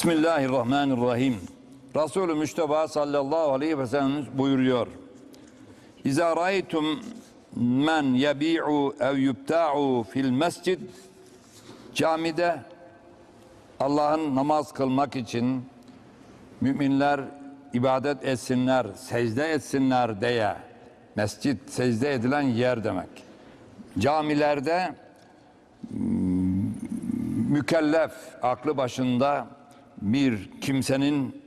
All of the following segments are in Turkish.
Bismillahirrahmanirrahim. Resulü Müşteba sallallahu aleyhi ve sellem buyuruyor. İza raytum men yebi'u ev yubta'u fil mescid camide Allah'ın namaz kılmak için müminler ibadet etsinler, secde etsinler diye mescit secde edilen yer demek. Camilerde mükellef aklı başında bir kimsenin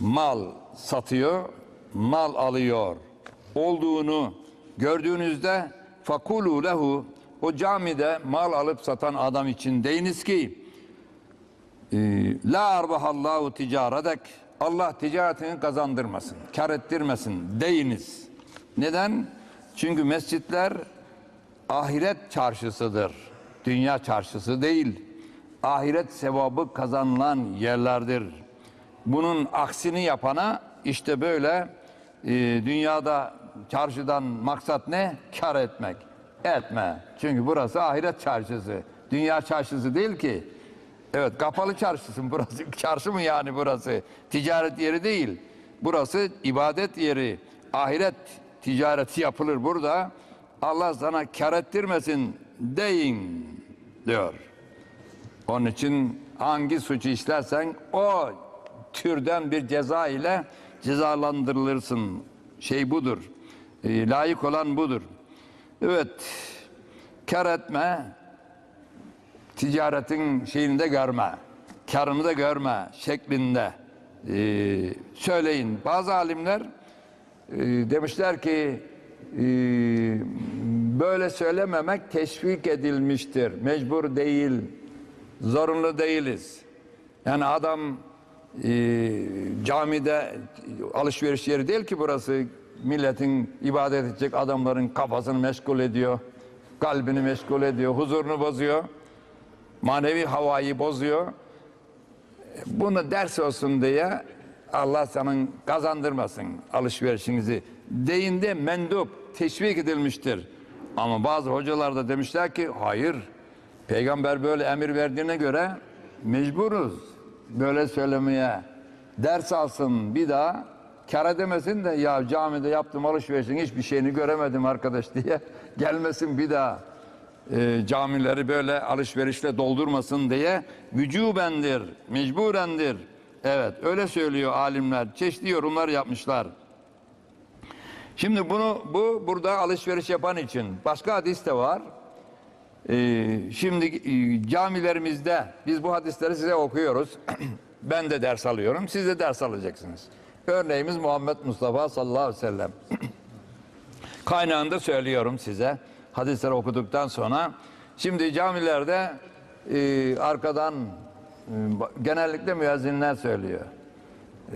mal satıyor, mal alıyor olduğunu gördüğünüzde fakulu lehu o camide mal alıp satan adam için deyiniz ki e, la arbahallahu ticaretek Allah ticaretini kazandırmasın, kar ettirmesin deyiniz. Neden? Çünkü mescitler ahiret çarşısıdır. Dünya çarşısı değil. Ahiret sevabı kazanılan yerlerdir. Bunun aksini yapana işte böyle e, dünyada çarşıdan maksat ne? Kar etmek. Etme. Çünkü burası ahiret çarşısı. Dünya çarşısı değil ki. Evet kapalı çarşısın burası. Çarşı mı yani burası? Ticaret yeri değil. Burası ibadet yeri. Ahiret ticareti yapılır burada. Allah sana kar ettirmesin deyin diyor. Onun için hangi suçu işlersen o türden bir ceza ile cezalandırılırsın. Şey budur. E, layık olan budur. Evet. Kar etme. Ticaretin şeyini de görme. Karını da görme şeklinde e, söyleyin. Bazı alimler e, demişler ki e, böyle söylememek teşvik edilmiştir. Mecbur değil, zorunlu değiliz. Yani adam e, camide alışveriş yeri değil ki burası. Milletin ibadet edecek adamların kafasını meşgul ediyor. Kalbini meşgul ediyor, huzurunu bozuyor. Manevi havayı bozuyor. Bunu ders olsun diye Allah senin kazandırmasın alışverişinizi deyinde mendup teşvik edilmiştir. Ama bazı hocalar da demişler ki hayır peygamber böyle emir verdiğine göre mecburuz böyle söylemeye. Ders alsın bir daha kar edemesin de ya camide yaptım alışverişin hiçbir şeyini göremedim arkadaş diye gelmesin bir daha e, camileri böyle alışverişle doldurmasın diye vücubendir, mecburendir. Evet öyle söylüyor alimler. Çeşitli yorumlar yapmışlar. Şimdi bunu bu burada alışveriş yapan için başka hadis de var. Ee, şimdi e, camilerimizde biz bu hadisleri size okuyoruz. ben de ders alıyorum. Siz de ders alacaksınız. Örneğimiz Muhammed Mustafa sallallahu aleyhi ve sellem. Kaynağında söylüyorum size. Hadisleri okuduktan sonra. Şimdi camilerde e, arkadan e, genellikle müezzinler söylüyor.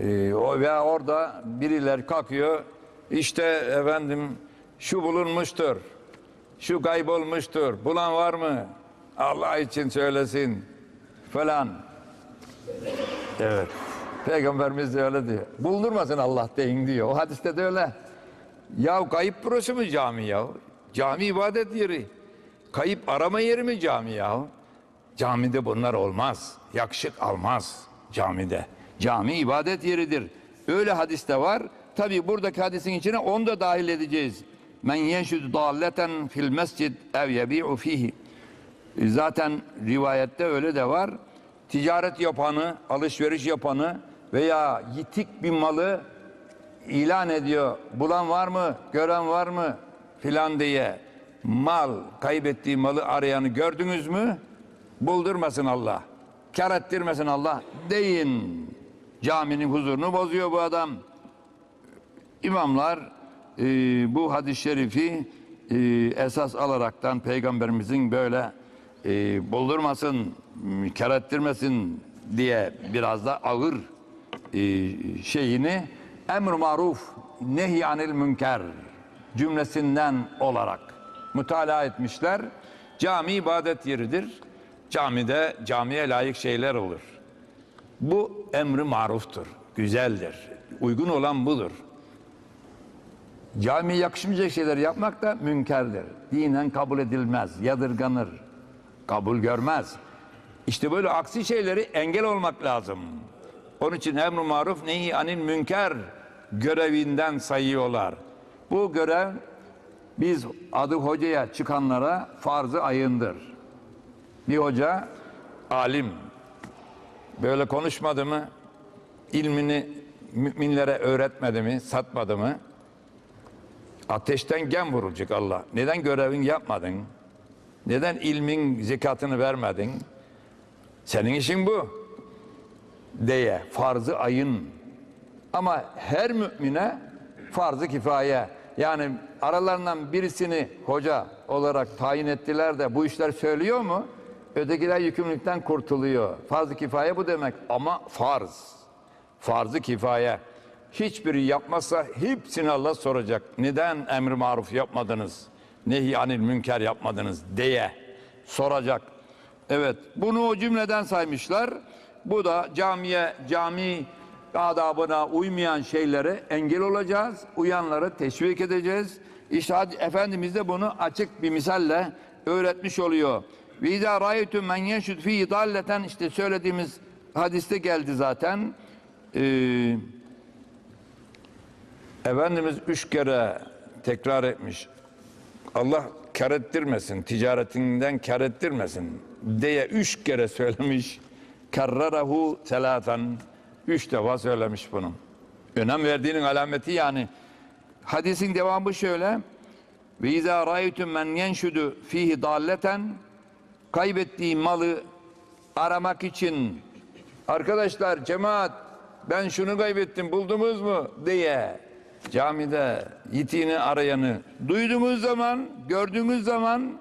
E, o veya orada biriler kalkıyor. İşte efendim şu bulunmuştur. Şu kaybolmuştur. Bulan var mı? Allah için söylesin falan. Evet. Peygamberimiz de öyle diyor. Buldurmasın Allah deyin diyor. O hadiste de öyle. Ya kayıp burası mı cami ya? Cami ibadet yeri. Kayıp arama yeri mi cami ya? Camide bunlar olmaz. Yakışık almaz camide. Cami ibadet yeridir. Öyle hadiste var. Tabi buradaki hadisin içine onu da dahil edeceğiz. Men yenşüdü dalleten fil mescid ev yebi'u fihi. Zaten rivayette öyle de var. Ticaret yapanı, alışveriş yapanı veya yitik bir malı ilan ediyor. Bulan var mı, gören var mı filan diye mal, kaybettiği malı arayanı gördünüz mü? Buldurmasın Allah. Kar ettirmesin Allah deyin. Caminin huzurunu bozuyor bu adam. İmamlar e, bu hadis-i şerifi e, esas alaraktan peygamberimizin böyle e, buldurmasın, kar ettirmesin diye biraz da ağır e, şeyini emr maruf nehyanil münker cümlesinden olarak mütalaa etmişler. Cami ibadet yeridir. Camide camiye layık şeyler olur. Bu emri maruftur, güzeldir. Uygun olan budur. Camiye yakışmayacak şeyler yapmak da münkerdir. Dinen kabul edilmez, yadırganır, kabul görmez. İşte böyle aksi şeyleri engel olmak lazım. Onun için emr maruf nehi anil münker görevinden sayıyorlar. Bu görev biz adı hocaya çıkanlara farz-ı ayındır. Bir hoca alim böyle konuşmadı mı? ilmini müminlere öğretmedi mi? Satmadı mı? Ateşten gem vurulacak Allah. Neden görevin yapmadın? Neden ilmin zekatını vermedin? Senin işin bu. Diye farzı ayın. Ama her mümine farz-ı kifaye. Yani aralarından birisini hoca olarak tayin ettiler de bu işler söylüyor mu? Ötekiler yükümlülükten kurtuluyor. Farz-ı kifaye bu demek ama farz. Farz-ı kifaye. Hiçbiri yapmazsa hepsini Allah soracak. Neden emri maruf yapmadınız? Nehi anil münker yapmadınız diye soracak. Evet bunu o cümleden saymışlar. Bu da camiye, cami adabına uymayan şeylere engel olacağız. Uyanları teşvik edeceğiz. İşte Efendimiz de bunu açık bir misalle öğretmiş oluyor. Ve izâ râyetü men yenşud fî işte söylediğimiz hadiste geldi zaten. Ee, Efendimiz üç kere tekrar etmiş. Allah kar ettirmesin, ticaretinden kar ettirmesin diye üç kere söylemiş. Karrarahu selaten. Üç defa söylemiş bunu. Önem verdiğinin alameti yani. Hadisin devamı şöyle. Ve izâ râyetüm men yenşudu fihi dalleten kaybettiği malı aramak için arkadaşlar cemaat ben şunu kaybettim buldunuz mu diye camide yitiğini arayanı duyduğunuz zaman gördüğünüz zaman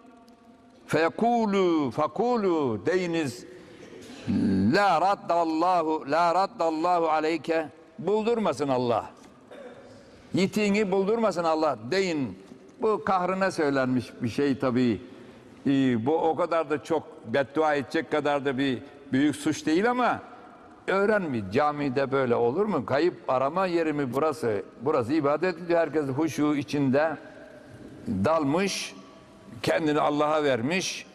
fekulu fakulu deyiniz. La raddallahu la raddallahu aleyke buldurmasın Allah. Yitiğini buldurmasın Allah deyin. Bu kahrına söylenmiş bir şey tabii. Ee, bu o kadar da çok beddua edecek kadar da bir büyük suç değil ama öğrenmi camide böyle olur mu? Kayıp arama yeri mi burası? Burası ibadet ediyor. Herkes huşu içinde dalmış, kendini Allah'a vermiş,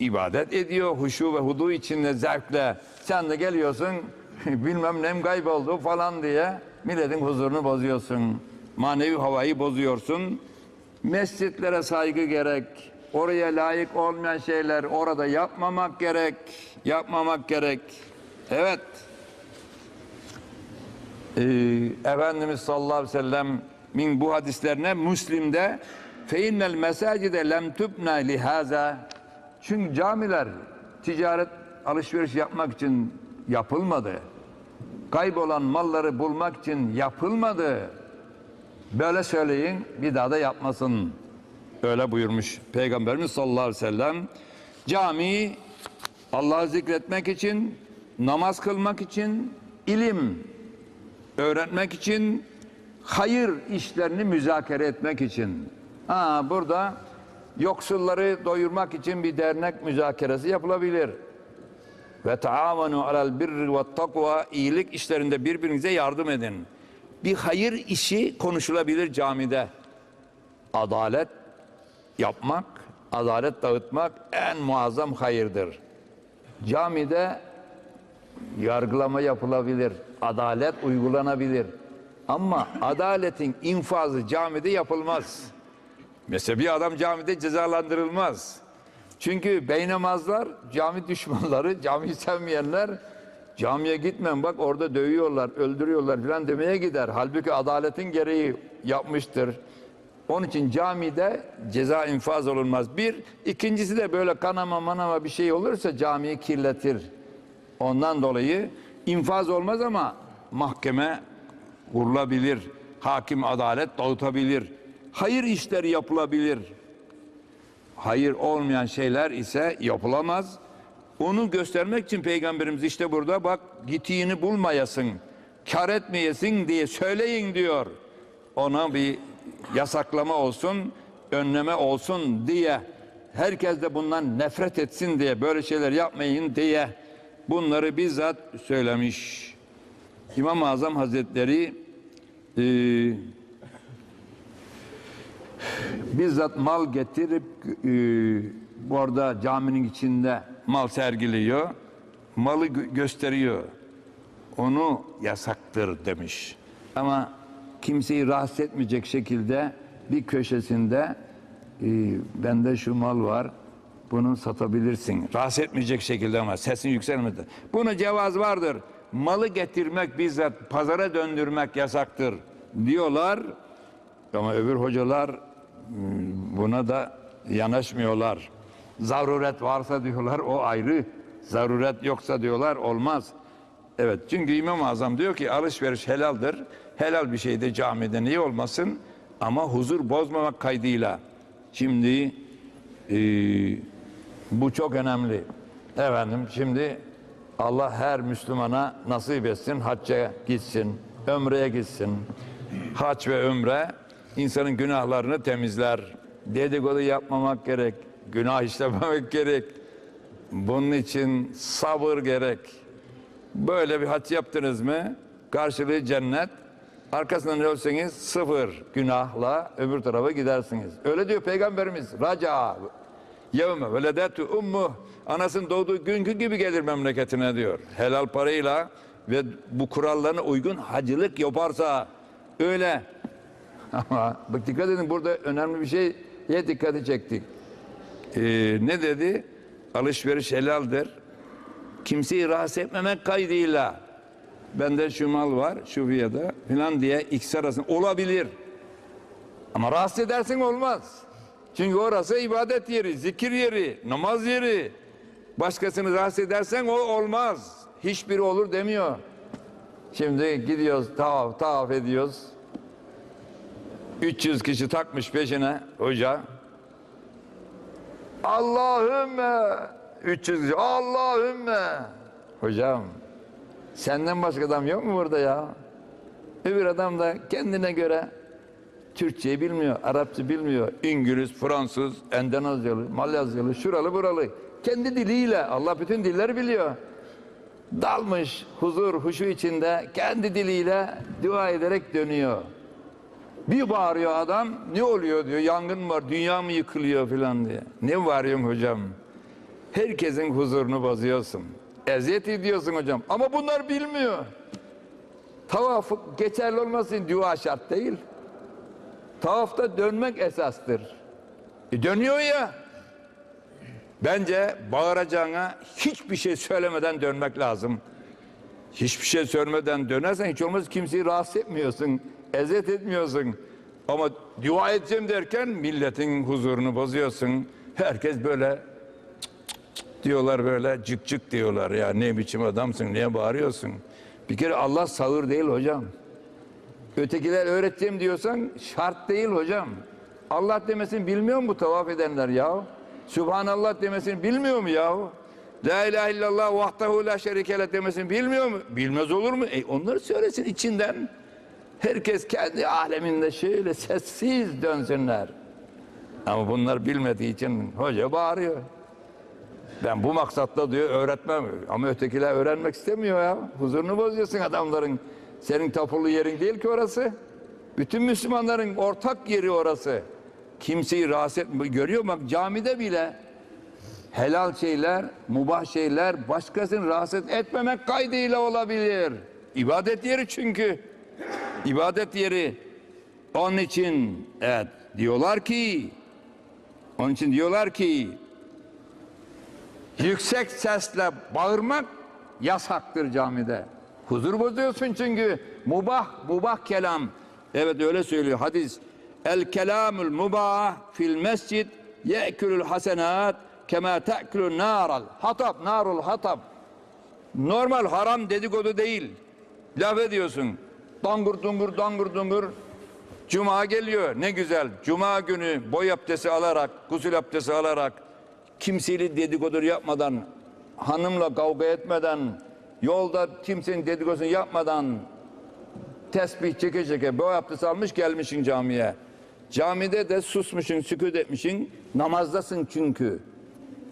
ibadet ediyor. Huşu ve hudu içinde zevkle. Sen de geliyorsun bilmem nem kayboldu falan diye milletin huzurunu bozuyorsun. Manevi havayı bozuyorsun. Mescitlere saygı gerek. Oraya layık olmayan şeyler orada yapmamak gerek. Yapmamak gerek. Evet. Ee, Efendimiz sallallahu aleyhi ve sellem min bu hadislerine Müslim'de fe innel mesacide lem tubna lihaza çünkü camiler ticaret alışveriş yapmak için yapılmadı. Kaybolan malları bulmak için yapılmadı. Böyle söyleyin bir daha da yapmasın. Öyle buyurmuş Peygamberimiz sallallahu aleyhi ve sellem. Cami Allah'ı zikretmek için, namaz kılmak için, ilim öğretmek için, hayır işlerini müzakere etmek için. Ha burada yoksulları doyurmak için bir dernek müzakeresi yapılabilir. Ve taavenu alel birri ve takva iyilik işlerinde birbirinize yardım edin. Bir hayır işi konuşulabilir camide. Adalet yapmak, adalet dağıtmak en muazzam hayırdır. Camide yargılama yapılabilir, adalet uygulanabilir. Ama adaletin infazı camide yapılmaz. Bir adam camide cezalandırılmaz. Çünkü beynamazlar, cami düşmanları, camiyi sevmeyenler camiye gitmem bak orada dövüyorlar, öldürüyorlar falan demeye gider. Halbuki adaletin gereği yapmıştır. Onun için camide ceza infaz olunmaz. Bir, ikincisi de böyle kanama manama bir şey olursa camiyi kirletir. Ondan dolayı infaz olmaz ama mahkeme kurulabilir. Hakim adalet dağıtabilir. Hayır işleri yapılabilir. Hayır olmayan şeyler ise yapılamaz. Onu göstermek için peygamberimiz işte burada bak gitiğini bulmayasın, kar etmeyesin diye söyleyin diyor. Ona bir yasaklama olsun, önleme olsun diye herkes de bundan nefret etsin diye böyle şeyler yapmayın diye bunları bizzat söylemiş. İmam-ı Azam Hazretleri e, bizzat mal getirip e, bu arada caminin içinde mal sergiliyor. Malı gö- gösteriyor. onu yasaktır demiş. Ama kimseyi rahatsız etmeyecek şekilde bir köşesinde e, bende şu mal var bunu satabilirsin. Rahatsız etmeyecek şekilde ama sesin yükselmedi. Bunun cevaz vardır. Malı getirmek bizzat pazara döndürmek yasaktır diyorlar. Ama öbür hocalar m, buna da yanaşmıyorlar. Zaruret varsa diyorlar o ayrı. Zaruret yoksa diyorlar olmaz. Evet çünkü İmam-ı Azam diyor ki alışveriş helaldir. Helal bir şey de camide niye olmasın? Ama huzur bozmamak kaydıyla. Şimdi e, bu çok önemli. Efendim şimdi Allah her Müslümana nasip etsin hacca gitsin, ömreye gitsin. Hac ve ömre insanın günahlarını temizler. Dedikodu yapmamak gerek, günah işlememek gerek. Bunun için sabır gerek. Böyle bir hac yaptınız mı karşılığı cennet. Arkasından ölseniz sıfır günahla öbür tarafa gidersiniz. Öyle diyor Peygamberimiz. Raca yevme veledetu ummu anasının doğduğu günkü gibi gelir memleketine diyor. Helal parayla ve bu kurallarına uygun hacılık yaparsa öyle. Ama bak dikkat edin burada önemli bir şeye dikkati çektik. Ee, ne dedi? Alışveriş helaldir. Kimseyi rahatsız etmemek kaydıyla bende şu mal var şu fiyata filan diye ikisi arasında olabilir. Ama rahatsız edersin olmaz. Çünkü orası ibadet yeri, zikir yeri, namaz yeri. Başkasını rahatsız edersen o olmaz. Hiçbiri olur demiyor. Şimdi gidiyoruz tavaf, tavaf ediyoruz. 300 kişi takmış peşine hoca. Allahümme 300 kişi Allahümme hocam senden başka adam yok mu burada ya? Öbür adam da kendine göre Türkçeyi bilmiyor, Arapça bilmiyor. İngiliz, Fransız, Endonezyalı, Malezyalı, şuralı buralı. Kendi diliyle Allah bütün dilleri biliyor. Dalmış huzur, huşu içinde kendi diliyle dua ederek dönüyor. Bir bağırıyor adam, ne oluyor diyor, yangın var, dünya mı yıkılıyor filan diye. Ne bağırıyorsun hocam? Herkesin huzurunu bozuyorsun. Eziyet ediyorsun hocam. Ama bunlar bilmiyor. Tavaf geçerli olmasın dua şart değil. Tavafta dönmek esastır. E dönüyor ya. Bence bağıracağına hiçbir şey söylemeden dönmek lazım. Hiçbir şey söylemeden dönersen hiç olmaz kimseyi rahatsız etmiyorsun. Eziyet etmiyorsun. Ama dua edeceğim derken milletin huzurunu bozuyorsun. Herkes böyle diyorlar böyle cık cık diyorlar ya ne biçim adamsın niye bağırıyorsun? Bir kere Allah sağır değil hocam. Ötekiler öğreteceğim diyorsan şart değil hocam. Allah demesini bilmiyor mu tavaf edenler ya? Subhanallah demesini bilmiyor mu ya? La ilahe illallah vahdehu la şerikele demesini bilmiyor mu? Bilmez olur mu? E onları söylesin içinden. Herkes kendi aleminde şöyle sessiz dönsünler. Ama bunlar bilmediği için hoca bağırıyor. Ben bu maksatla diyor öğretmem. Ama ötekiler öğrenmek istemiyor ya. Huzurunu bozuyorsun adamların. Senin tapulu yerin değil ki orası. Bütün Müslümanların ortak yeri orası. Kimseyi rahatsız etmiyor. Görüyor? Bak camide bile helal şeyler, mubah şeyler başkasını rahatsız etmemek kaydıyla olabilir. İbadet yeri çünkü. İbadet yeri. Onun için evet diyorlar ki onun için diyorlar ki yüksek sesle bağırmak yasaktır camide. Huzur bozuyorsun çünkü mubah, mubah kelam. Evet öyle söylüyor hadis. El kelamul mubah fil mescid ye'kulul hasenat kema te'kulun naral. Hatab, narul hatab. Normal haram dedikodu değil. Laf ediyorsun. Dangur dungur dangur dungur. Cuma geliyor ne güzel. Cuma günü boy abdesti alarak, gusül abdesti alarak kimseyle dedikodu yapmadan, hanımla kavga etmeden, yolda kimsenin dedikodusunu yapmadan tesbih çeke çeke boy abdesti almış gelmişsin camiye. Camide de susmuşsun, sükut etmişsin, namazdasın çünkü.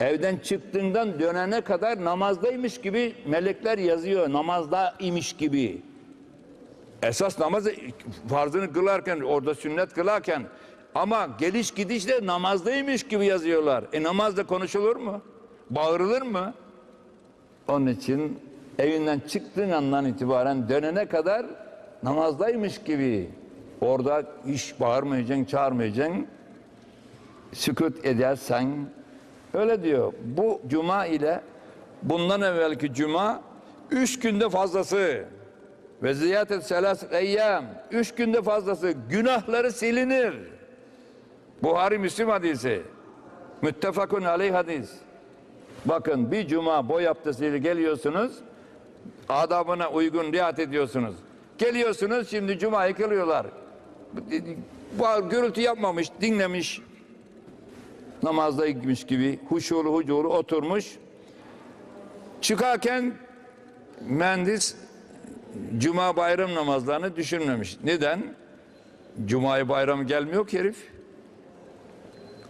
Evden çıktığından dönene kadar namazdaymış gibi melekler yazıyor, namazda imiş gibi. Esas namazı farzını kılarken, orada sünnet kılarken ama geliş gidişte namazdaymış gibi yazıyorlar. E namazda konuşulur mu? Bağırılır mı? Onun için evinden çıktığın andan itibaren dönene kadar namazdaymış gibi. Orada iş bağırmayacaksın, çağırmayacaksın. Sükut edersen öyle diyor. Bu cuma ile bundan evvelki cuma üç günde fazlası ve ziyaret selas eyyam üç günde fazlası günahları silinir. Buhari Müslim hadisi. Müttefakun aleyh hadis. Bakın bir cuma boy abdestiyle geliyorsunuz. Adabına uygun riayet ediyorsunuz. Geliyorsunuz şimdi cumayı kılıyorlar. Gürültü yapmamış, dinlemiş. Namazdaymış gibi huşulu huculu oturmuş. Çıkarken mühendis cuma bayram namazlarını düşünmemiş. Neden? Cuma'yı bayramı gelmiyor ki herif.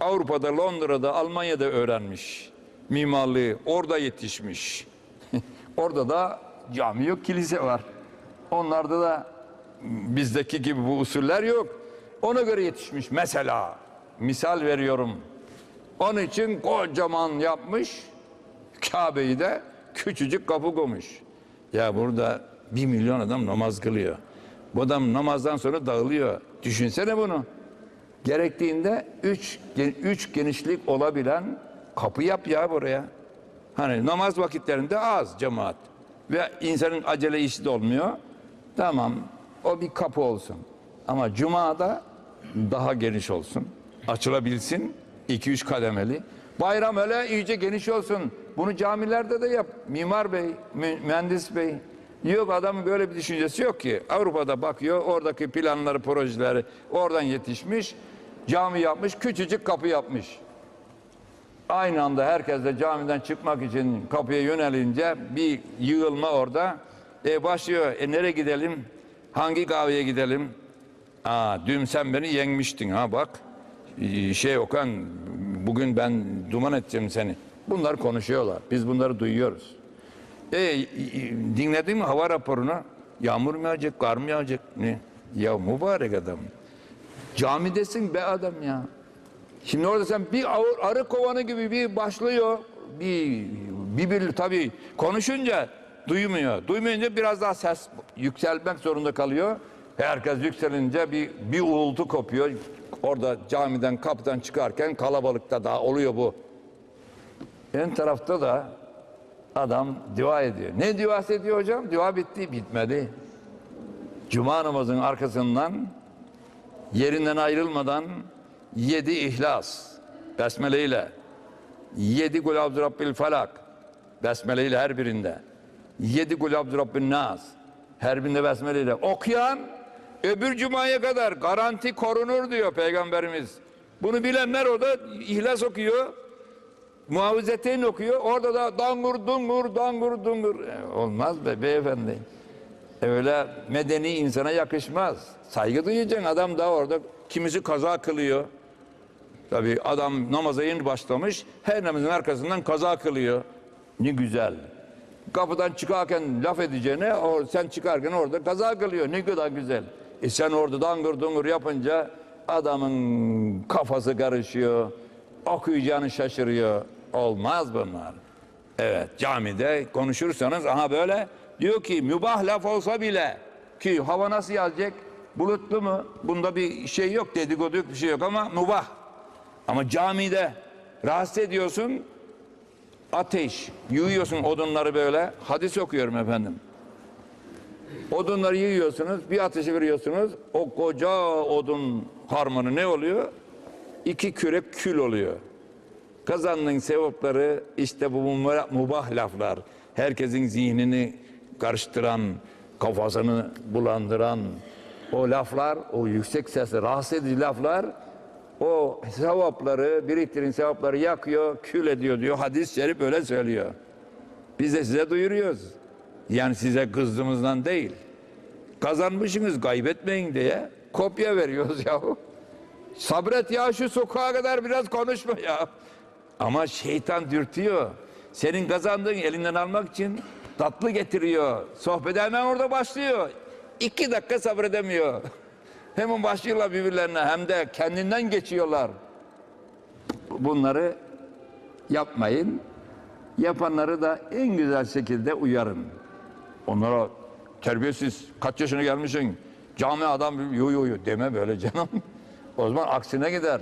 Avrupa'da, Londra'da, Almanya'da öğrenmiş. Mimarlığı orada yetişmiş. orada da cami yok, kilise var. Onlarda da bizdeki gibi bu usuller yok. Ona göre yetişmiş mesela. Misal veriyorum. Onun için kocaman yapmış. Kabe'yi de küçücük kapı koymuş. Ya burada bir milyon adam namaz kılıyor. Bu adam namazdan sonra dağılıyor. Düşünsene bunu. Gerektiğinde üç, üç genişlik olabilen kapı yap ya buraya. Hani namaz vakitlerinde az cemaat. Ve insanın acele işi de olmuyor. Tamam o bir kapı olsun. Ama cumada daha geniş olsun. Açılabilsin. 2-3 kademeli. Bayram öyle iyice geniş olsun. Bunu camilerde de yap. Mimar bey, mü- mühendis bey. Yok adamın böyle bir düşüncesi yok ki. Avrupa'da bakıyor oradaki planları, projeleri oradan yetişmiş. Cami yapmış, küçücük kapı yapmış. Aynı anda herkes de camiden çıkmak için kapıya yönelince bir yığılma orada. E başlıyor. E nereye gidelim? Hangi kahveye gidelim? Aa dün sen beni yenmiştin ha bak. Ee, Şey Okan bugün ben duman edeceğim seni. Bunlar konuşuyorlar. Biz bunları duyuyoruz. E, dinledin mi hava raporunu? Yağmur mu yağacak, kar mı yağacak? Ne? Ya mübarek adam. Camidesin be adam ya. Şimdi orada sen bir arı kovanı gibi bir başlıyor. Bir, bir, bir tabii konuşunca duymuyor. Duymayınca biraz daha ses yükselmek zorunda kalıyor. Herkes yükselince bir, bir uğultu kopuyor. Orada camiden kapıdan çıkarken kalabalıkta daha oluyor bu. En tarafta da adam dua ediyor. Ne duası ediyor hocam? Dua bitti, bitmedi. Cuma namazının arkasından yerinden ayrılmadan yedi ihlas besmele ile yedi kul abdü rabbil felak besmele ile her birinde yedi kul abdü rabbin nas her birinde besmele ile okuyan öbür cumaya kadar garanti korunur diyor peygamberimiz. Bunu bilenler orada ihlas okuyor. Muavizeteyn okuyor. Orada da dangur dungur dangur dungur. E, olmaz be beyefendi. Öyle medeni insana yakışmaz. Saygı duyacaksın. Adam da orada kimisi kaza kılıyor. Tabii adam namaza yeni başlamış. Her namazın arkasından kaza kılıyor. Ne güzel. Kapıdan çıkarken laf edeceğine o, sen çıkarken orada kaza kılıyor. Ne kadar güzel. E sen orada dangur dungur yapınca adamın kafası karışıyor. Okuyacağını şaşırıyor. Olmaz bunlar. Evet camide konuşursanız aha böyle diyor ki mübah laf olsa bile ki hava nasıl yazacak? Bulutlu mu? Bunda bir şey yok dedikodu yok bir şey yok ama mübah. Ama camide rahatsız ediyorsun ateş yığıyorsun odunları böyle hadis okuyorum efendim. Odunları yığıyorsunuz bir ateşe veriyorsunuz o koca odun harmanı ne oluyor? İki kürek kül oluyor. Kazandığın sevapları işte bu mubah laflar. Herkesin zihnini karıştıran, kafasını bulandıran o laflar, o yüksek sesli rahatsız edici laflar o sevapları, biriktirin sevapları yakıyor, kül ediyor diyor. Hadis-i şerif öyle söylüyor. Biz de size duyuruyoruz. Yani size kızdığımızdan değil. Kazanmışsınız kaybetmeyin diye kopya veriyoruz yahu. Sabret ya şu sokağa kadar biraz konuşma ya. Ama şeytan dürtüyor. Senin kazandığın elinden almak için tatlı getiriyor. Sohbet hemen orada başlıyor. İki dakika sabredemiyor. Hemen başlıyorlar birbirlerine hem de kendinden geçiyorlar. Bunları yapmayın. Yapanları da en güzel şekilde uyarın. Onlara terbiyesiz kaç yaşına gelmişsin cami adam yo yo yo deme böyle canım. o zaman aksine gider.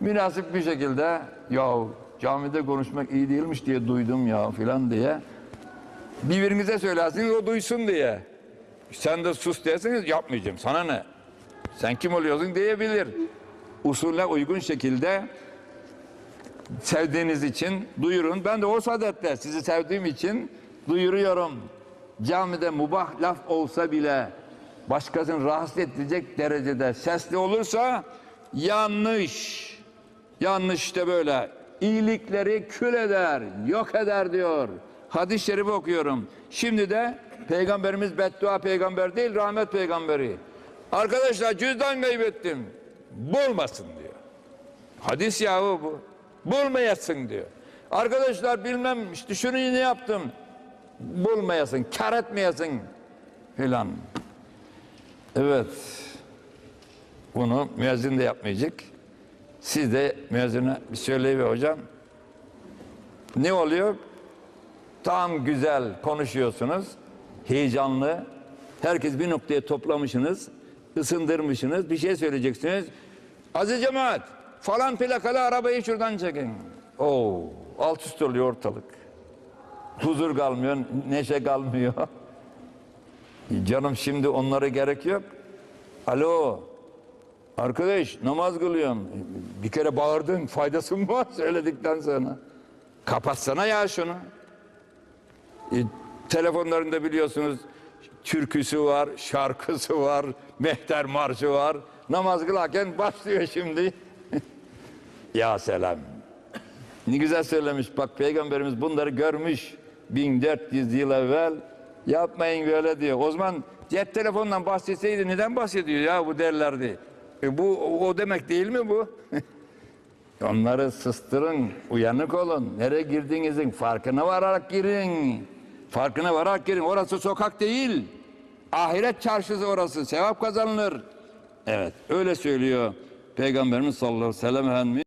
Münasip bir şekilde ya camide konuşmak iyi değilmiş diye duydum ya filan diye birbirinize söylersiniz o duysun diye. Sen de sus derseniz yapmayacağım sana ne? Sen kim oluyorsun diyebilir. Usule uygun şekilde sevdiğiniz için duyurun. Ben de o saadetle sizi sevdiğim için duyuruyorum. Camide mubah laf olsa bile başkasını rahatsız edecek derecede sesli olursa yanlış. Yanlış işte böyle. İyilikleri kül eder, yok eder diyor. Hadis-i şerifi okuyorum. Şimdi de peygamberimiz beddua peygamber değil, rahmet peygamberi. Arkadaşlar cüzdan kaybettim. Bulmasın diyor. Hadis yahu bu. Bulmayasın diyor. Arkadaşlar bilmem işte şunu ne yaptım. Bulmayasın, kar etmeyesin filan. Evet. Bunu müezzin de yapmayacak. Siz de müezzine bir söyleyiver hocam. Ne oluyor? Tam güzel konuşuyorsunuz. Heyecanlı. Herkes bir noktaya toplamışsınız. Isındırmışsınız. Bir şey söyleyeceksiniz. Aziz cemaat falan plakalı arabayı şuradan çekin. Oo, alt üst oluyor ortalık. Huzur kalmıyor, neşe kalmıyor. Canım şimdi onlara gerek yok. Alo, arkadaş namaz kılıyorum. Bir kere bağırdın, faydası mı var söyledikten sonra? Kapatsana ya şunu. E, telefonlarında biliyorsunuz türküsü var, şarkısı var, mehter marşı var. Namaz kılarken başlıyor şimdi. ya selam. Ne güzel söylemiş. Bak peygamberimiz bunları görmüş. 1400 yıl evvel. Yapmayın böyle diyor. O zaman cep telefonundan bahsetseydi neden bahsediyor ya bu derlerdi. E bu o demek değil mi bu? Onları sıstırın, uyanık olun. Nereye girdiğinizin farkına vararak girin. Farkına vararak girin. Orası sokak değil. Ahiret çarşısı orası. Sevap kazanılır. Evet, öyle söylüyor Peygamberimiz sallallahu aleyhi ve sellem Efendimiz.